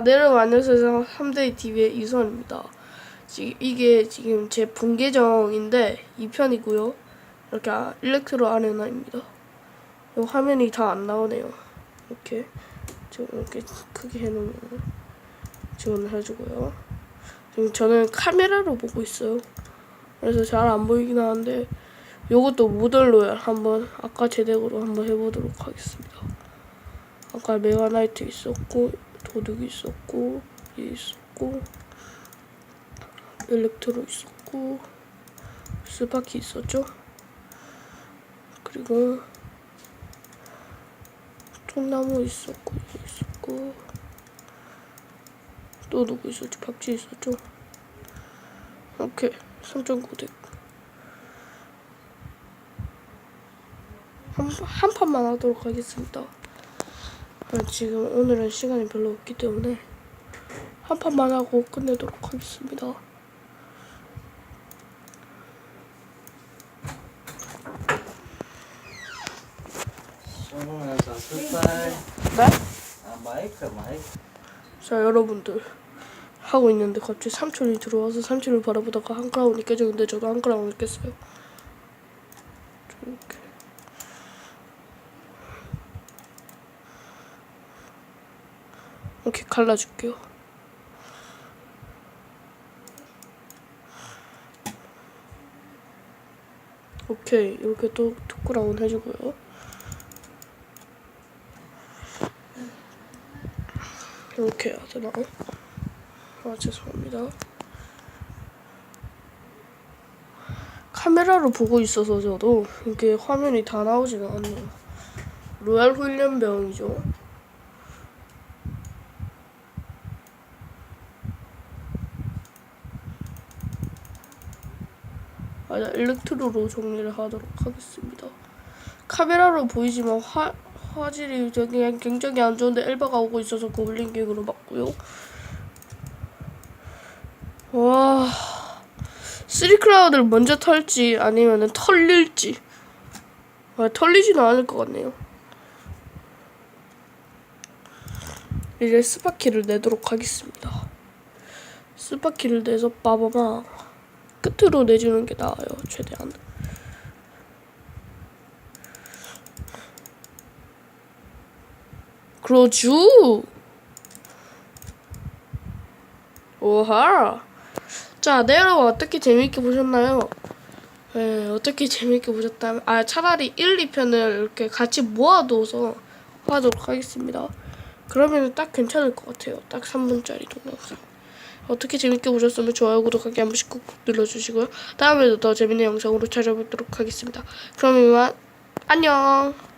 내려안녕하세요 3대 TV의 이선입니다. 지금 이게 지금 제 본계정인데 2편이고요. 이렇게 아- 일렉트로 아레나입니다. 이 화면이 다 안 나오네요. 이렇게 지금 이렇게 크게 해놓으면 지원을 해주고요. 지금 저는 카메라로 보고 있어요. 그래서 잘 안 보이긴 하는데 요것도 모던 로얄 한번 아까 제 덱으로 한번 해보도록 하겠습니다. 아까 메가나이트 있었고 도둑이 있었고 얘 있었고 엘렉트로 있었고 스파키 있었죠? 그리고 통나무 있었고 얘 있었고 또 누구 있었지 박쥐 있었죠? 오케이 3.9덱 한, 한 판만 하도록 하겠습니다. 아, 지금 오늘은 시간이 별로 없기 때문에 한 판만 하고 끝내도록 하겠습니다. 네? 아 마이크 마이크 자 여러분들 하고 있는데 갑자기 삼촌이 들어와서 삼촌을 바라보다가 한가운이 깨졌는데 저도 한가운을 깼어요. 이렇게 이렇게 갈라줄게요. 오케이 이렇게 또 투쿠라운 해주고요. 이렇게 해야 되나? 아 죄송합니다. 카메라로 보고 있어서 저도 이게 화면이 다 나오지는 않네요. 로얄 훈련병이죠. 일렉트로로 정리를 하도록 하겠습니다. 카메라로 보이지만 화, 화질이 저기 굉장히 안 좋은데 엘바가 오고 있어서 고블린갱으로 맞고요. 와, 쓰리크라우드를 먼저 털지 아니면은 털릴지. 아, 털리지는 않을 것 같네요. 이제 스파키를 내도록 하겠습니다. 스파키를 내서 빠바마 끝으로 내주는 게 나아요, 최대한. 그러죠. 오하. 자, 네 여러분 어떻게 재밌게 보셨나요? 네, 어떻게 재밌게 보셨다면 아 차라리 1, 2편을 이렇게 같이 모아둬서 하도록 하겠습니다. 그러면 딱 괜찮을 것 같아요. 딱 3분짜리 동영상. 어떻게 재밌게 보셨으면 좋아요, 구독하기 한 번씩 꾹꾹 눌러주시고요. 다음에도 더 재밌는 영상으로 찾아뵙도록 하겠습니다. 그럼 이만 안녕.